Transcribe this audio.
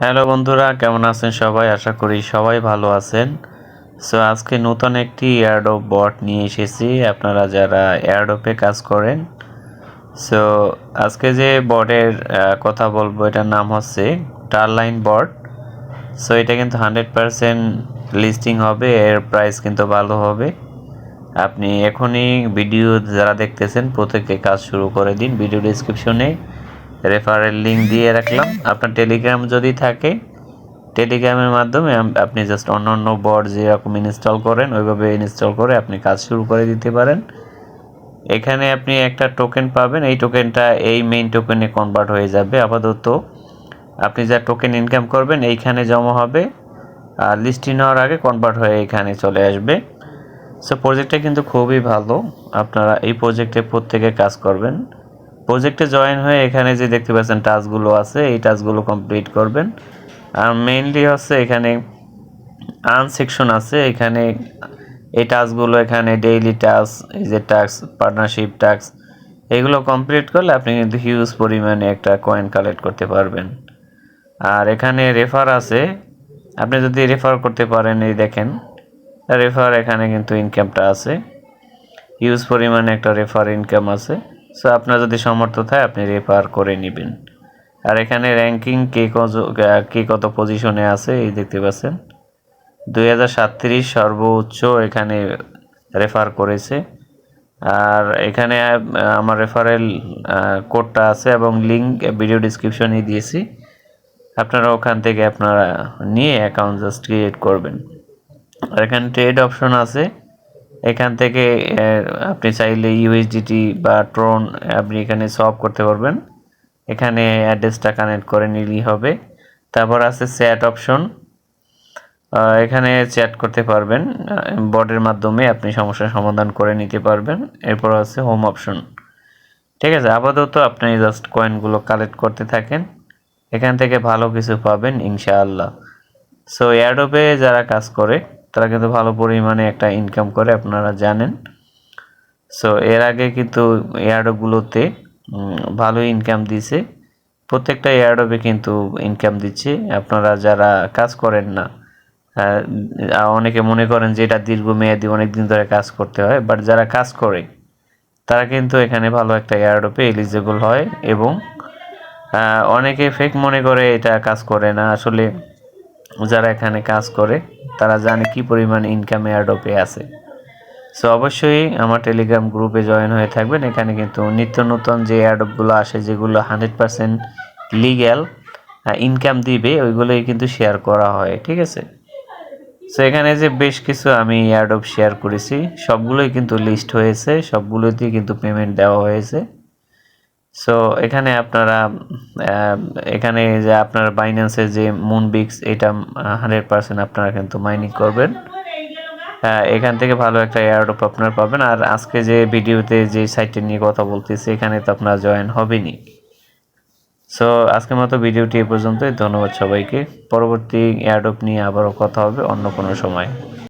Hello বন্ধুরা, কেমন আছেন সবাই? আশা করি সবাই ভালো আছেন। সো আজকে নতুন একটি এয়ারডপ বট নিয়ে এসেছি। আপনারা যারা এয়ারডপে কাজ করেন সো আজকে যে বটের কথা বলব, এটার নাম হচ্ছে টারলাইন বট সো এটা কিন্তু হান্ড্রেড পারসেন্ট লিস্টিং হবে, এর প্রাইস কিন্তু ভালো হবে। আপনি এখনই ভিডিও যারা দেখতেছেন প্রত্যেকে কাজ শুরু করে দিন। ভিডিও ডিসক্রিপশনে রেফারেল লিঙ্ক দিয়ে রাখলাম। আপনার টেলিগ্রাম যদি থাকে টেলিগ্রামের মাধ্যমে আপনি জাস্ট অন্য অন্য বট যেরকম ইনস্টল করেন, ওইভাবে ইনস্টল করে আপনি কাজ শুরু করে দিতে পারেন। এখানে আপনি একটা টোকেন পাবেন। এই টোকেনটা এই মেইন টোকেনে কনভার্ট হয়ে যাবে আপাতত। আপনি যা টোকেন ইনকাম করবেন, এইখানে জমা হবে। আর লিস্টিং হওয়ার আগে কনভার্ট হয়ে এখানে চলে আসবে। সো প্রজেক্টটা কিন্তু খুবই ভালো। আপনারা এই প্রজেক্টে প্রত্যেকে কাজ করবেন। প্রজেক্টে জয়েন হয়ে এখানে যে দেখতে পাচ্ছেন টাস্কগুলো আছে, এই টাস্কগুলো কমপ্লিট করবেন। আর মেইনলি হচ্ছে এখানে আর্ন সেকশন আছে, এখানে এই টাস্কগুলো এখানে ডেইলি টাস্ক এই যে টাস্ক পার্টনারশিপ টাস্ক এগুলো কমপ্লিট করলে আপনি কিন্তু হিউজ পরিমাণে একটা কয়েন কালেক্ট করতে পারবেন। আর এখানে রেফার আছে, আপনি যদি রেফার করতে পারেন, এই দেখেন রেফার এখানে কিন্তু ইনকামটা আছে। হিউজ পরিমাণে একটা রেফার ইনকাম আছে। সো আপনার যদি সমর্থ থাকে, আপনি রেফার করে নেবেন। আর এখানে র্যাঙ্কিং কে কত কে কত পজিশনে আছে, এই দেখতে পাচ্ছেন। দুই সর্বোচ্চ এখানে রেফার করেছে। আর এখানে আমার রেফারেল কোডটা আছে এবং লিঙ্ক ভিডিও ডিসক্রিপশনে দিয়েছি। আপনারা ওখান থেকে আপনারা নিয়ে অ্যাকাউন্ট জাস্ট ক্রিয়েট করবেন। আর এখানে ট্রেড অপশন আছে। এখান থেকে আপনি চাইলে ইউএসডিটি বা ট্রোন আপনি এখানে সলভ করতে পারবেন। এখানে অ্যাড্রেসটা কানেক্ট করে নিলেই হবে। তারপর আছে চ্যাট অপশন এখানে চ্যাট করতে পারবেন। বটের মাধ্যমে আপনি সমস্যার সমাধান করে নিতে পারবেন। এরপর আছে হোম অপশন ঠিক আছে, আপাতত আপনি জাস্ট কয়েনগুলো কালেক্ট করতে থাকেন। এখান থেকে ভালো কিছু পাবেন, ইনশাআল্লাহ। সো এয়ারডোপে যারা কাজ করে তারা কিন্তু ভালো পরিমাণে একটা ইনকাম করে, আপনারা জানেন। সো এর আগে কিন্তু এয়ারডোপগুলোতে ভালো ইনকাম দিছে। প্রত্যেকটা এয়ারডোপে কিন্তু ইনকাম দিচ্ছে। আপনারা যারা কাজ করেন না অনেকে মনে করেন যে এটা দীর্ঘমেয়াদী অনেক দিন ধরে কাজ করতে হয়। বাট যারা কাজ করে, তারা কিন্তু এখানে ভালো একটা এয়ারডোপে এলিজেবল হয় এবং অনেকে ফেক মনে করে এটা কাজ করে না। আসলে যারা এখানে কাজ করে তারা জানে কি পরিমাণ ইনকাম এয়ারডোপে আছে। সো অবশ্যই আমার টেলিগ্রাম গ্রুপে জয়েন হয়ে থাকবেন। এখানে কিন্তু নিত্য নতুন যে অ্যাডপগুলো আসে, যেগুলো হান্ড্রেড পারসেন্ট লিগ্যাল ইনকাম দিবে, ওইগুলোই কিন্তু শেয়ার করা হয়, ঠিক আছে? সো এখানে যে বেশ কিছু আমি অ্যাডপ শেয়ার করেছি, সবগুলোই কিন্তু লিস্ট হয়েছে, সবগুলোতেই কিন্তু পেমেন্ট দেওয়া হয়েছে। সো এখানে আপনারা এখানে যে আপনার বাইন্যান্সের যে মুনবিক্স এটা হান্ড্রেড পার্সেন্ট আপনারা কিন্তু মাইনিং করবেন। হ্যাঁ এখান থেকে ভালো একটা এয়ারড্রপ আপনারা পাবেন। আর আজকে যে ভিডিওতে যে সাইটটি নিয়ে কথা বলতেছি, এখানে তো আপনারা জয়েন হবেনি সো আজকের মতো ভিডিওটি এ পর্যন্তই। ধন্যবাদ সবাইকে। পরবর্তী এয়ারড্রপ নিয়ে আবারও কথা হবে অন্য কোনো সময়।